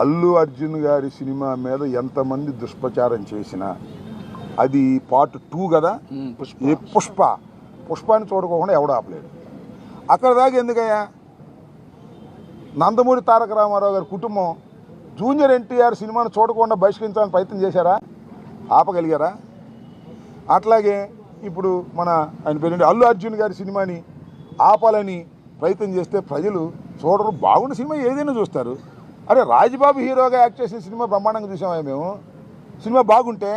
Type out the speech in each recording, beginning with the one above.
అల్లు అర్జున్ గారి సినిమా మీద ఎంతమంది దుష్ప్రచారం చేసినా అది పార్ట్ టూ కదా? ఏ పుష్ప. పుష్పాన్ని చూడకోకుండా ఎవడు ఆపలేడు అక్కడ దాకా ఎందుకయ్యా? నందమూరి తారక రామారావు గారి కుటుంబం జూనియర్ ఎన్టీఆర్ సినిమాను చూడకుండా బహిష్కరించాలని ప్రయత్నం చేశారా? ఆపగలిగారా? అట్లాగే ఇప్పుడు మన ఆయన పేరు అల్లు అర్జున్ గారి సినిమాని ఆపాలని ప్రయత్నం చేస్తే ప్రజలు చూడరు. బాగున్న సినిమా ఏదైనా చూస్తారు. అరే రాజ్బాబు హీరోగా యాక్ట్ చేసిన సినిమా బ్రహ్మాండంగా చూసామే మేము? సినిమా బాగుంటే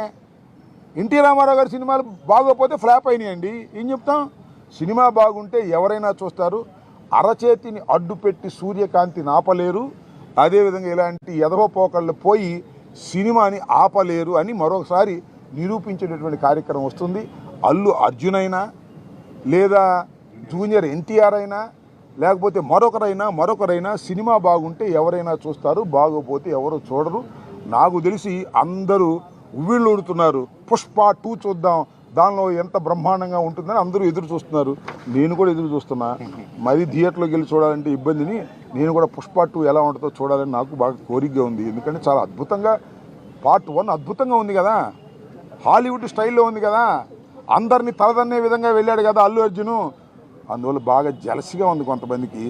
ఎన్టీ రామారావు గారి సినిమాలు బాగోకపోతే ఫ్లాప్ అయినాయండి. ఏం చెప్తాం? సినిమా బాగుంటే ఎవరైనా చూస్తారు. అరచేతిని అడ్డుపెట్టి సూర్యకాంతిని ఆపలేరు అదేవిధంగా ఇలాంటి ఎదవ పోకళ్ళు పోయి సినిమాని ఆపలేరు అని మరొకసారి నిరూపించేటటువంటి కార్యక్రమం వస్తుంది. అల్లు అర్జున్ అయినా లేదా జూనియర్ ఎన్టీఆర్ అయినా లేకపోతే మరొకరైనా మరొకరైనా సినిమా బాగుంటే ఎవరైనా చూస్తారు బాగోపోతే ఎవరు చూడరు. నాకు తెలిసి అందరూ ఉవ్విళ్ళూడుతున్నారు పుష్ప టూ చూద్దాం దానిలో ఎంత బ్రహ్మాండంగా ఉంటుందని అందరూ ఎదురు చూస్తున్నారు. నేను కూడా ఎదురు చూస్తున్నా. మరి థియేటర్లోకి వెళ్ళి చూడాలంటే ఇబ్బందిని నేను కూడా పుష్ప టూ ఎలా ఉంటుందో చూడాలని నాకు బాగా కోరికగా ఉంది. ఎందుకంటే చాలా అద్భుతంగా పార్ట్ వన్ అద్భుతంగా ఉంది కదా. హాలీవుడ్ స్టైల్లో ఉంది కదా. అందరినీ తలదన్నే విధంగా వెళ్ళాడు కదా అల్లు అర్జును. అందువల్ల బాగా జలసిగా ఉంది కొంతమందికి.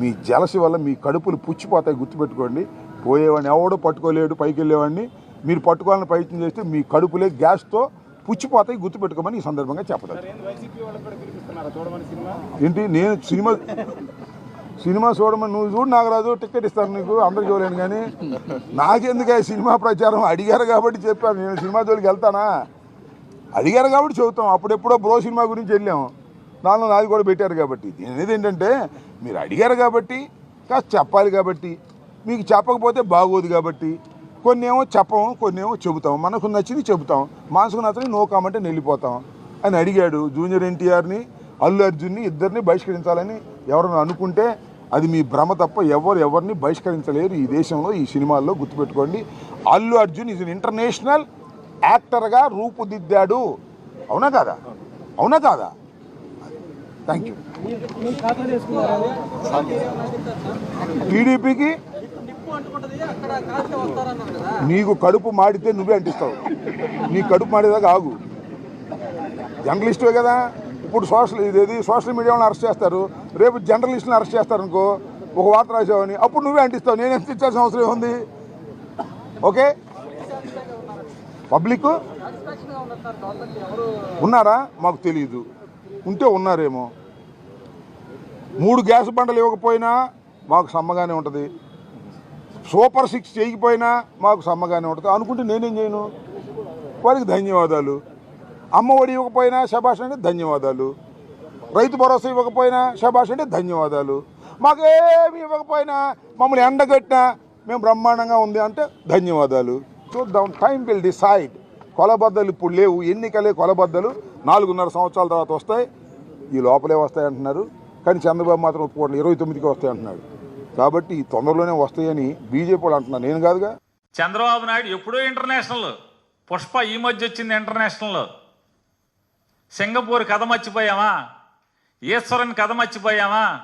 మీ జలసి వల్ల మీ కడుపులు పుచ్చిపోతాయి గుర్తుపెట్టుకోండి. పోయేవాడిని ఎవడో పట్టుకోలేడు పైకి వెళ్ళేవాడిని మీరు పట్టుకోవాలని ప్రయత్నం చేస్తే మీ కడుపులే గ్యాస్తో పుచ్చిపోతాయి గుర్తుపెట్టుకోమని ఈ సందర్భంగా చెప్పదు ఏంటి? నేను సినిమా సినిమా చూడమని నువ్వు చూడు నాగరాజు టికెట్ ఇస్తాను నీకు అందరికి చూడలేను కానీ. నాకెందుకు సినిమా ప్రచారం? అడిగారు కాబట్టి చెప్పాను. నేను సినిమా జోలికి వెళ్తానా? అడిగారు కాబట్టి చెబుతాం. అప్పుడెప్పుడో బ్రో సినిమా గురించి వెళ్ళాం. నాలుగు నాది కూడా పెట్టారు కాబట్టి. నేను అనేది ఏంటంటే మీరు అడిగారు కాబట్టి కాస్త చెప్పాలి కాబట్టి మీకు చెప్పకపోతే బాగోదు కాబట్టి. కొన్ని ఏమో చెప్పము కొన్ని ఏమో చెబుతాం మనకు నచ్చింది చెబుతాం. మనసుకు నచ్చని నో కామంటే వెళ్ళిపోతాం అని అడిగాడు జూనియర్ ఎన్టీఆర్ని అల్లు అర్జున్ని ఇద్దరిని బహిష్కరించాలని ఎవరైనా అనుకుంటే అది మీ భ్రమ తప్ప ఎవరు ఎవరిని బహిష్కరించలేరు. ఈ దేశంలో ఈ సినిమాల్లో గుర్తుపెట్టుకోండి. అల్లు అర్జున్ ఈజ్ ఇంటర్నేషనల్ యాక్టర్గా రూపుదిద్దాడు. అవునా కాదా? అవునా కాదా? థ్యాంక్ యూ టీడీపీకి నీకు కడుపు మాడితే నువ్వే అంటిస్తావు. నీ కడుపు మాడేదాకా ఆగు. జర్నలిస్టువే కదా. ఇప్పుడు సోషల్ ఇదేది సోషల్ మీడియాలో అరెస్ట్ చేస్తారు. రేపు జర్నలిస్ట్ని అరెస్ట్ చేస్తారు అనుకో ఒక వార్త రాసావని అప్పుడు నువ్వే అంటిస్తావు. నేను ఎంత ఇచ్చాల్సిన అవసరం ఉంది ఓకే? పబ్లిక్? ఉన్నారా? మాకు తెలియదు ఉంటే ఉన్నారేమో. మూడు గ్యాస్ బండలు ఇవ్వకపోయినా మాకు సమ్మగానే ఉంటుంది. సూపర్ సిక్స్ చేయకపోయినా మాకు సమ్మగానే ఉంటుంది. అనుకుంటే నేనేం చేయను? వారికి ధన్యవాదాలు. అమ్మ ఒడి ఇవ్వకపోయినా శబాష్ అంటే ధన్యవాదాలు. రైతు భరోసా ఇవ్వకపోయినా శభాష్ అంటే ధన్యవాదాలు. మాకేమి ఇవ్వకపోయినా మమ్మల్ని ఎండగట్టినా మేము బ్రహ్మాండంగా ఉంది అంటే ధన్యవాదాలు. చూద్దాం టైం విల్ డిసైడ్ కొలబద్దలు ఇప్పుడు లేవు. ఎన్నికలే కొలబద్దలు. నాలుగున్నర సంవత్సరాల తర్వాత వస్తాయి. ఈ లోపలే వస్తాయి అంటున్నారు. కానీ చంద్రబాబు మాత్రం ఒప్పుకోవట్లేదు. ఇరవై తొమ్మిదికి వస్తాయి అంటున్నాడు. కాబట్టి తొందరలోనే వస్తాయని బీజేపీ వాళ్ళు అంటున్నారు. నేను కాదుగా. చంద్రబాబు నాయుడు ఎప్పుడో ఇంటర్నేషనల్. పుష్ప ఈ మధ్య వచ్చింది ఇంటర్నేషనల్. సింగపూర్ కథ మర్చిపోయామా? ఈశ్వరన్ కథ మర్చిపోయామా?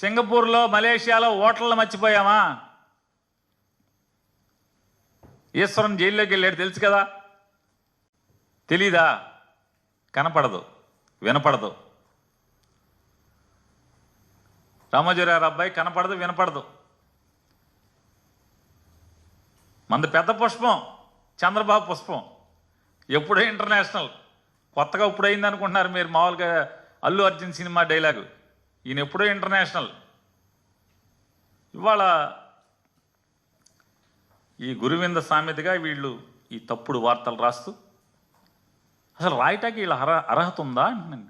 సింగపూర్లో మలేషియాలో ఓటర్లు మర్చిపోయామా? ఈశ్వరన్ జైల్లోకి వెళ్ళాడు. తెలుసు కదా? తెలీదా? కనపడదు వినపడదు. రామోజీరావు అబ్బాయి కనపడదు వినపడదు. మంది పెద్ద పుష్పం చంద్రబాబు పుష్పం. ఎప్పుడో ఇంటర్నేషనల్. కొత్తగా ఇప్పుడైంది అనుకుంటున్నారు మీరు మామూలుగా అల్లు అర్జున్ సినిమా డైలాగు. ఈయన ఎప్పుడో ఇంటర్నేషనల్. ఇవాళ ఈ గురువింద సామెతగా వీళ్ళు ఈ తప్పుడు వార్తలు రాస్తూ అసలు రాయటానికి వీళ్ళ అర్హ అర్హత ఉందా అంటున్నాను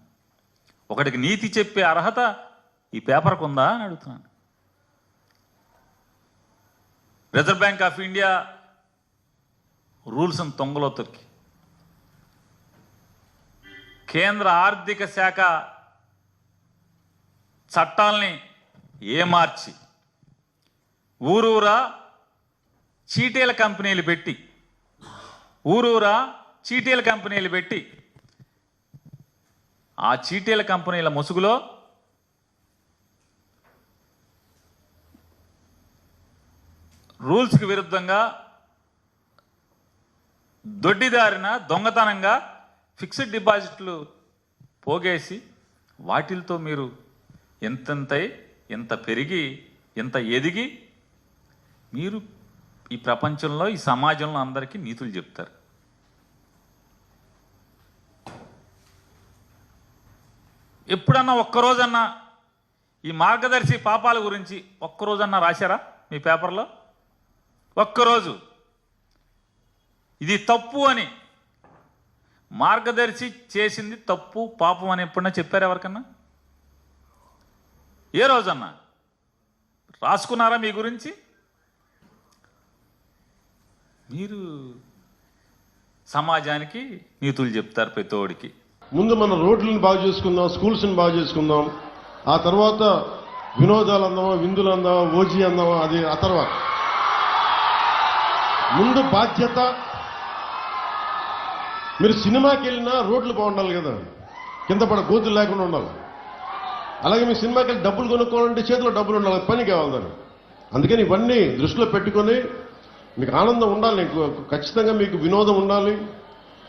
ఒకటికి నీతి చెప్పే అర్హత ఈ పేపర్కు ఉందా అని అడుగుతున్నాను. రిజర్వ్ బ్యాంక్ ఆఫ్ ఇండియా రూల్స్ని తొంగలో తొక్కి. కేంద్ర ఆర్థిక శాఖ చట్టాల్ని ఏమార్చి ఊరూరా చీటీల కంపెనీలు పెట్టి ఊరూరా చీటీల కంపెనీలు పెట్టి ఆ చీటీల కంపెనీల ముసుగులో రూల్స్కి విరుద్ధంగా దొడ్డిదారిన దొంగతనంగా ఫిక్స్డ్ డిపాజిట్లు పోగేసి వాటిలతో మీరు ఎంతెంతై ఎంత పెరిగి ఎంత ఎదిగి మీరు ఈ ప్రపంచంలో ఈ సమాజంలో అందరికీ నీతులు చెప్తారు. ఎప్పుడన్నా ఒక్కరోజన్నా ఈ మార్గదర్శి పాపాల గురించి ఒక్కరోజన్నా రాశారా మీ పేపర్లో? ఒక్కరోజు. ఇది తప్పు అని. మార్గదర్శి చేసింది తప్పు పాపం అని ఎప్పుడన్నా చెప్పారు ఎవరికన్నా? ఏ రోజన్నా? రాసుకున్నారా మీ గురించి? మీరు సమాజానికి నీతులు చెప్తారు ప్రతోడికి ముందు మన రోడ్లను బాగు చేసుకుందాం స్కూల్స్ని బాగు చేసుకుందాం. ఆ తర్వాత వినోదాలు అందామా విందులు అందామా ఓజీ అందామా అది ఆ తర్వాత. ముందు బాధ్యత. మీరు సినిమాకి వెళ్ళినా రోడ్లు బాగుండాలి కదా. కింద పడ గోతులు లేకుండా ఉండాలి. అలాగే మీ సినిమాకి వెళ్ళి డబ్బులు కొనుక్కోవాలంటే చేతిలో డబ్బులు ఉండాలి అది పని కావాలి దాన్ని అందుకని ఇవన్నీ దృష్టిలో పెట్టుకొని మీకు ఆనందం ఉండాలి. ఖచ్చితంగా మీకు వినోదం ఉండాలి.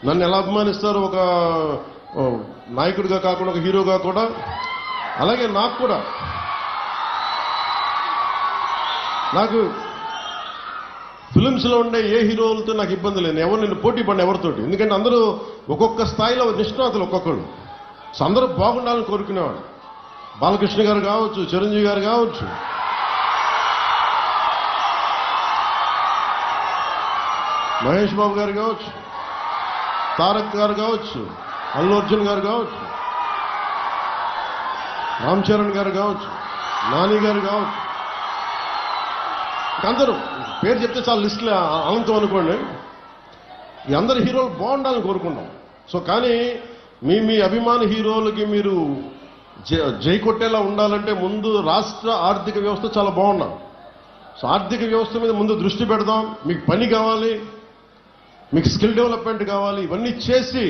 నన్ను ఎలా అభిమానిస్తారు ఒక నాయకుడిగా కాకుండా ఒక హీరోగా కూడా అలాగే నాకు కూడా. నాకు ఫిలిమ్స్లో ఉండే ఏ హీరోలతో నాకు ఇబ్బంది లేదు. ఎవరు నేను పోటీ పడిన ఎవరితోటి? ఎందుకంటే అందరూ ఒక్కొక్క స్థాయిలో నిష్ణాతులు ఒక్కొక్కరు సో అందరూ బాగుండాలని కోరుకునేవాడు బాలకృష్ణ గారు కావచ్చు చిరంజీవి గారు కావచ్చు. మహేష్ బాబు గారు కావచ్చు. తారక్ గారు కావచ్చు. అల్లు అర్జున్ గారు కావచ్చు రామ్ చరణ్ గారు కావచ్చు నాని గారు కావచ్చు. అందరూ పేరు చెప్తే చాలా లిస్ట్లు అనంతం అనుకోండి. ఈ అందరు హీరోలు బాగుండాలని కోరుకుంటాం. సో కానీ మీ మీ అభిమాన హీరోలకి మీరు జై కొట్టేలా ఉండాలంటే ముందు రాష్ట్ర ఆర్థిక వ్యవస్థ చాలా బాగున్నాం సో ఆర్థిక వ్యవస్థ మీద ముందు దృష్టి పెడదాం. మీకు పని కావాలి మీకు స్కిల్ డెవలప్మెంట్ కావాలి ఇవన్నీ చేసి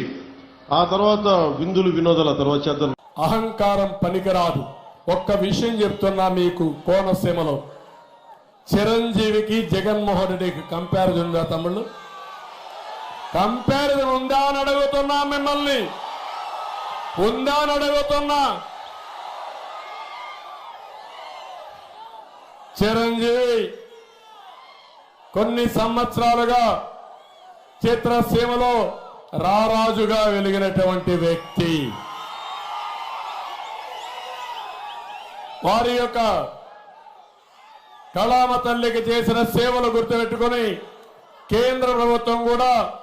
ఆ తర్వాత విందులు వినోదాల తర్వాత చేద్దాం. అహంకారం పనికిరాదు. ఒక్క విషయం చెప్తున్నా మీకు కోనసీమలో. చిరంజీవికి జగన్మోహన్ రెడ్డికి కంపారిజన్ ఉందా తమ్ముళ్ళు? కంపారిజన్ ఉందా అని అడుగుతున్నా మిమ్మల్ని. ఉందా అని అడుగుతున్నా. చిరంజీవి కొన్ని సంవత్సరాలుగా చిత్రసీమలో రారాజుగా వెలిగినటువంటి వ్యక్తి. వారి యొక్క కళామ తల్లికి చేసిన సేవలు గుర్తుపెట్టుకుని కేంద్ర ప్రభుత్వం కూడా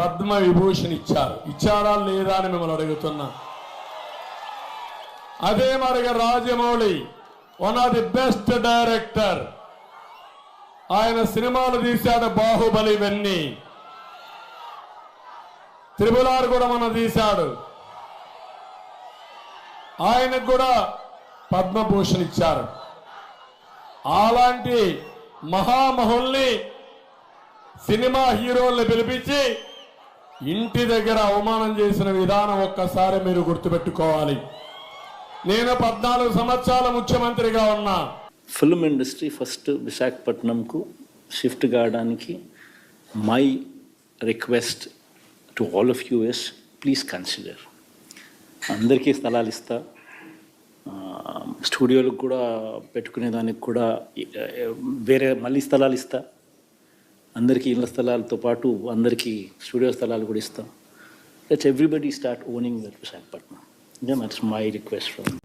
పద్మ విభూషణ్ ఇచ్చారు. ఇచ్చారా లేదా అని మిమ్మల్ని అడుగుతున్నా. అదే మరిగా Rajamouli one of the best director ఆయన సినిమాలు తీశాడు బాహుబలి ఇవన్నీ త్రిపులార్ కూడా మన తీశాడు. ఆయనకు కూడా పద్మభూషణ్ ఇచ్చారు. అలాంటి మహామహుల్ని సినిమా హీరోల్ని పిలిపించి ఇంటి దగ్గర అవమానం చేసిన విధానం ఒక్కసారి మీరు గుర్తుపెట్టుకోవాలి. నేను పద్నాలుగు సంవత్సరాల ముఖ్యమంత్రిగా ఉన్నా. ఫిల్మ్ ఇండస్ట్రీ ఫస్ట్ విశాఖపట్నంకు షిఫ్ట్ కావడానికి my request to all of us please consider అందరికీ స్థలాలు ఇస్తా. స్టూడియోలకు కూడా పెట్టుకునే దానికి కూడా వేరే మళ్ళీ స్థలాలు ఇస్తా. అందరికీ ఇళ్ళ స్థలాలతో పాటు అందరికీ స్టూడియో స్థలాలు కూడా ఇస్తాం. Let's everybody start owning that Visakhapatnam that's my request from